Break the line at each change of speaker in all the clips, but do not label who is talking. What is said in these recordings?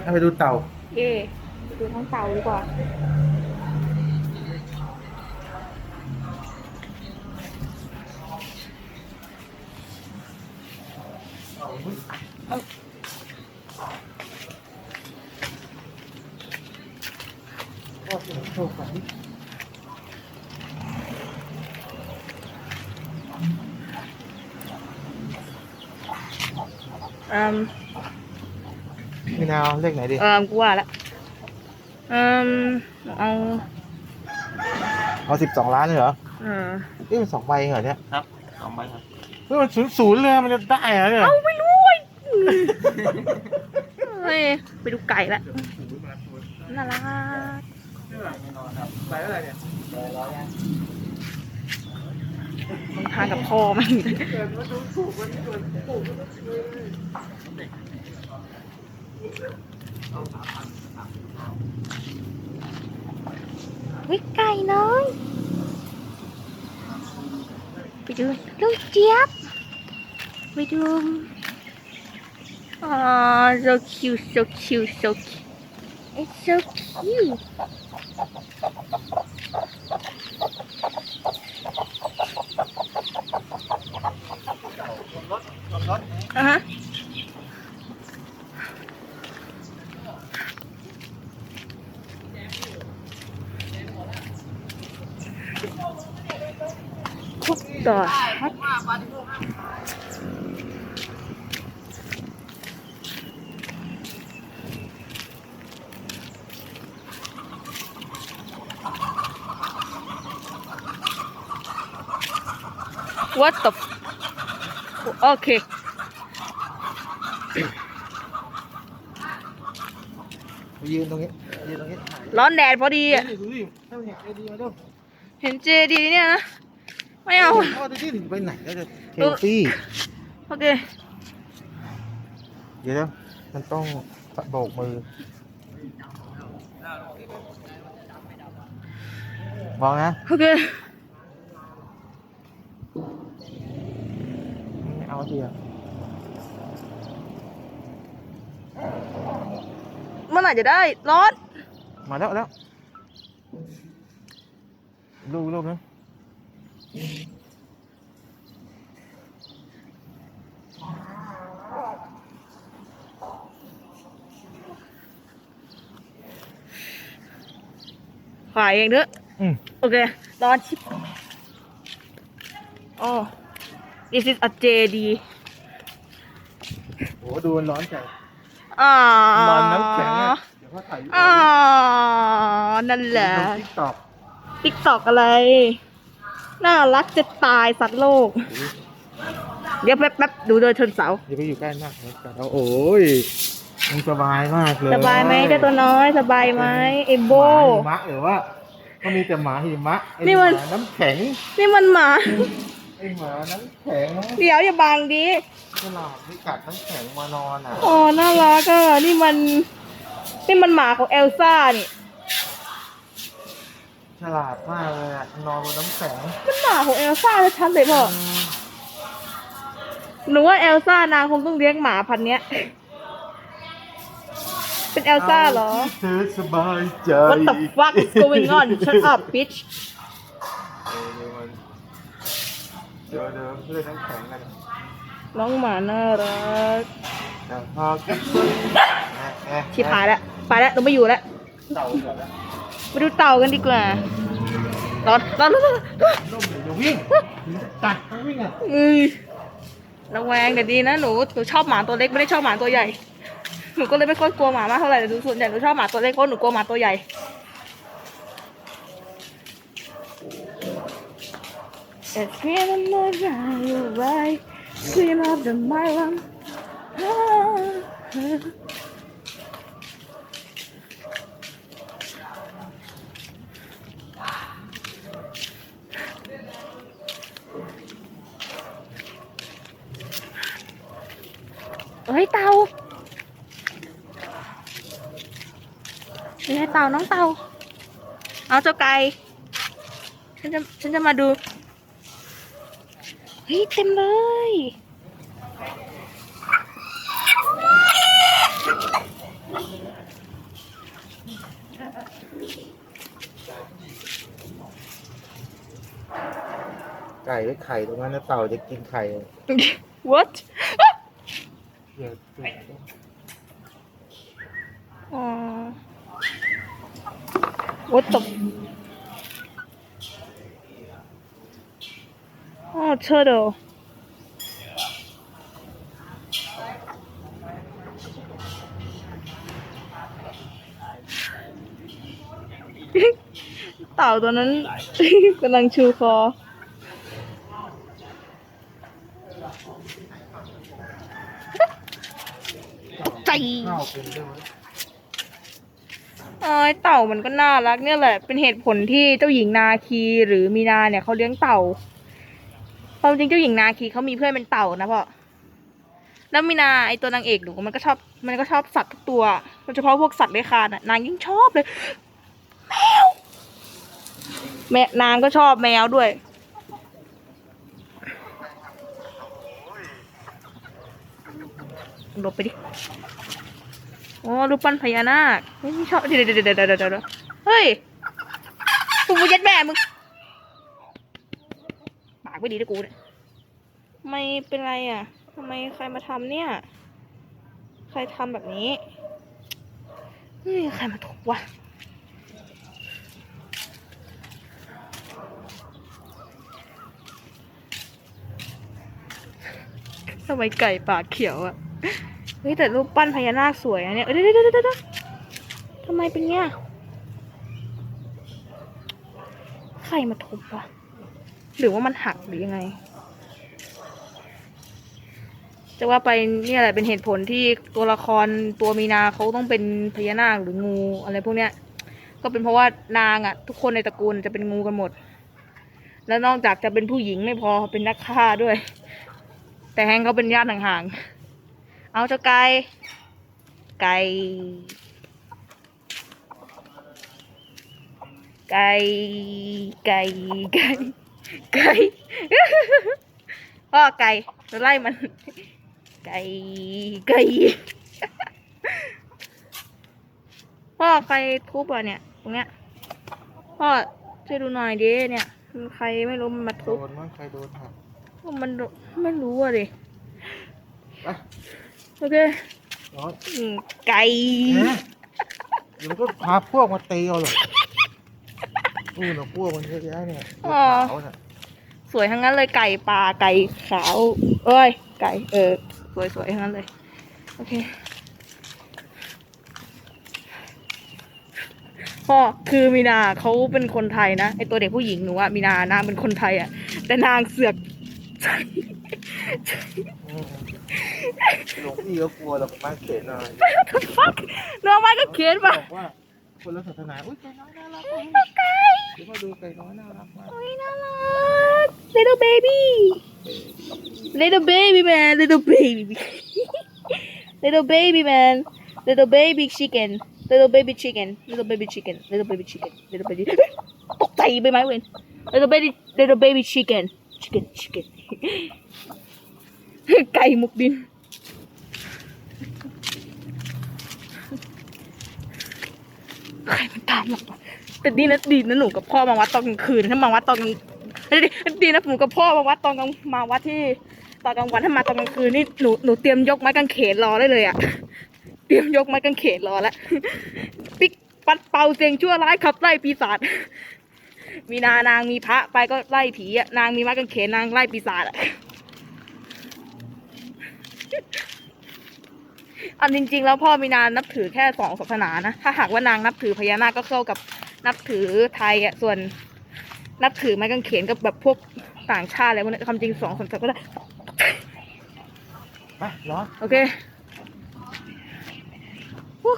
ได้ไปดูเต่า
เย่ดูท้องเต่าดีกว่าอื ม
มีแนวเลขไหนดี
เออกูว่าละอืมเอา
เอาสิบสองล้านเลยเหรอ
เออ
นี่มันสองใบเหรอเนี่ย
ครับสองใบครับ
เฮ้ยมันศูนย์ศูนย์เลยมันจะได้เหรอเนี่ย
เอาไม่รู้เว้ยเฮ้ยไปดูไก่ละน่ารัก
ใบอะไรเนี่ย
มันทานกับพ่อมัน วิไก่น้อยไปดูลูกเจี๊ยบไปดูอ่า so cute so cute so cute it's so cute คุกต่อฮัทวัดตบโอเค
ยืนตรงนี้ ยืนตรงนี้ถ่าย
ร้อนแดดพอดีอะ
นี่ดูดิเท่าเห็นไอดีมาดู
เห็นเจดีเนี่ยนะ ไม่เอา
พ่อดูดิถึงไปไหนแล้วจะเซลฟี่
โอเค
เดี๋ยวมันต้องโบกมือมองนะ
โอเค
ไม่เอาทีอะ
เมื่อไหร่จะได้ร้อน
มาแล้วแล้วลูกลูกนะ
ขายเองเถอะ
อืม
โอเค ร้อนชิบอ๋อ this is a JD
โหดูมันร้อนจัง
อ่า
ร้อนน้ำแข็งอะเดี๋ยวพ่อถ่าย
อ่านั่นแหละ
ติ๊กตอก
ติ๊กตอกอะไร น่ารักจะตายสัตว์โลก เดี๋ยวแป๊บแป๊บดูโดยชนเสา
อย่าไปอยู่ใกล้มากนะแต่เอาโอ้ยมันสบายมากเลย
สบายไหมเจ้าตัวน้อยสบายไหมเอโบ
หมาหิมะหรือว่าก็มีแต่หมาหิมะไอ้
นี่
ห
มั
มานน้ำแข็ง
นี่มันหมา
ไอ้หมาน้ำแข็ง
เดี๋ยวอย่าบังดิ
ฉลาดที่กัดน้ำแข็งมานอนอะ
โอ้น่ารักอะนี่มัน นี่มันหมาของเอลซ่านี่
ฉลาดมากเลยอะนอนบนน้ำแข็ง
มันหมาของเอลซ่าชัดๆเลยพ่อ
อืม
หนูว่าเอลซ่านางคงต้องเลี้ยงหมาพันธุ์เนี้ย เป็นเอลซ่าเหรอ
ที่เธอสบายใจ
What the fuck is going on shut up bitch
เออมันเดี๋ยวเดี๋ยวเล่นน้ำแข็งกัน
น้องหมาน่ารัก
แต่พอกินปุ๊บแอะแอะ
ชิบหายแล้วไปแล้วเราไม่อยู่แล้ว
เต่าเดี๋ยวนะ
ไปดูเต่ากันดีกว่า ร้อนร้อนร้อนร้อนร้อน
ร่มเดี๋ยววิ่งตัดต้องวิ่งอะ
เอ้ยระแวงแต่ดีนะหนูหนูชอบหมาตัวเล็กไม่ได้ชอบหมาตัวใหญ่หนูก็เลยไม่ค่อยกลัวหมามากเท่าไหร่แต่ส่วนใหญ่หนูชอบหมาตัวเล็กเพราะหนูกลัวหมาตัวใหญ่ It's been a long ride, you're right. Scream of the Myron. เฮ้ยเต่าเฮ้ยเต่าน้องเต่า เอาเจ้าไก่ ฉันจะฉันจะมาดู เฮ้ยเต็มเลย
ไก่ไว้ไข่ตรงนั้นนะเต่าจะกินไข่
what
เดี๋ยว
อ๋อ what the อ๋อ turtle เต่าตัวนั้นกำลังชูคอ ใจ
เป็นได้ไหม
เอ้ยเต่ามันก็น่ารักเนี่ยแหละ เป็นเหตุผลที่เจ้าหญิงนาคีหรือมีนาเนี่ยเขาเลี้ยงเต่าความจริงเจ้าหญิงนาคีเขามีเพื่อนเป็นเต่านะพ่อ แล้วมีนาไอตัวนางเอกหนูมันก็ชอบ มันก็ชอบสัตว์ทุกตัวโดยเฉพาะพวกสัตว์เลื้อยคลานอะนางยิ่งชอบเลย แมว แม่นางก็ชอบแมวด้วย หลบไปดิอ๋อรูปปั้นพญานาคเฮ้ยไม่ชอบเดี๋ยวเดี๋ยวเดี๋ยวเดี๋ยวเดี๋ยวเดี๋ยวเฮ้ยกูยัดแม่มึงปากไม่ดีด้วยกูเนี่ยทำไมเป็นไรอะทำไมใครมาทำเนี่ย ใครทำแบบนี้เฮ้ยใครมาทุบวะทำไมไก่ปากเขียวอะ เฮ้ยแต่รูปปั้นพญานาคสวยนะเนี้ยเดี๋ยวเดี๋ยวเดี๋ยวเดี๋ยวทำไมเป็นเงี้ยใครมาทุบวะหรือว่ามันหักหรือยังไง จะว่าไปนี่ยแหละเป็นเหตุผลที่ตัวละครตัวมีนาเขาต้องเป็นพญานาคหรืองูอะไรพวกเนี้ย ก็เป็นเพราะว่านางอะทุกคนในตระกูลจะเป็นงูกันหมด แล้วนอกจากจะเป็นผู้หญิงไม่พอเป็นนักฆ่าด้วย แต่แฮงเขาเป็นญาติห่างๆ เอาเจ้าไก่ ไก่ ไก่ ไก่ ไก่ ไก่พ่อไก่เราไล่มัน ไก่ ไก่ พ่อใครทุบอะเนี่ย ตรงเนี้ย พ่อช่วยดูหน่อยดิเนี่ยมันใครไม่รู้มันมา
โด
ทุบ
นมั้งใครโดนหัก
มันไม่รู้อะดิ
ไป
โอเค
ร้อน
อืมไก่
นะเดี๋ยวมันก็พาพวกมาตีเอาหรอกนู่นน่ะพวกมันเยอะแยะเนี่ยพวกขาวน่ะ
สวยทั้งนั้นเลยไก่ป่าไก่ขาวเอ้ย ไก่เออสวยสวยทั้งนั้นเลยโอเคพ่อคือมีนาเขาเป็นคนไทยนะไอตัวเด็กผู้หญิงหนูอะมีนานางเป็นคนไทยอะแต่นางเสือก
อืม หลวงพี่ก็กลัวหรอกไม้เข็นอะไร
ฟักน้องไม้ก็เขียน
บ
มา
อกว่าคนละศาสนาอุ้ยไก่น้อยน่ารัก
ไก่
เดี๋ยวมาดูไก่น้อยน่ารักมาก
โอ้ยน่ารัก little baby little baby man little baby little baby man little baby chicken little baby chicken little baby chicken little baby chicken little baby ตกใจไปไหมเวน little baby little baby chicken chicken chicken ไก่มุกดิน ใครมันตามหรอกแต่ดีนะดีนะหนูกับพ่อมาวัดตอนกลางคืนถ้ามาวัดตอนกลางดีดีนะหนูกับพ่อมาวัดตอนกลางมาวัดที่ตอนกลางวันถ้ามาตอนกลางคืนนี่หนูหนูเตรียมยกไม้กางเขนรอได้เลยอะเตรียมยกไม้กางเขนรอแล้วปิ๊กปัดเป่าเสียงชั่วร้ายขับไล่ปีศาจ มีนานางมีพระไปก็ไล่ผีอะนางมีไม้กางเขนนางไล่ปีศาจอะอันจริง ๆ แล้วพ่อมีนานับถือแค่สองศาสนานะถ้าหากว่านางนับถือพญานาคก็เข้ากับนับถือไทยอะส่วน นับถือไม้กางเขนกับแบบพวกต่างชาติอะไรพวกนี้ความจริงสองศาสนาก็ได้
ไปร้อน
โอเคฮู้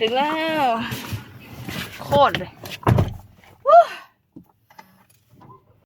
ถึงแล้ว โคตรเลย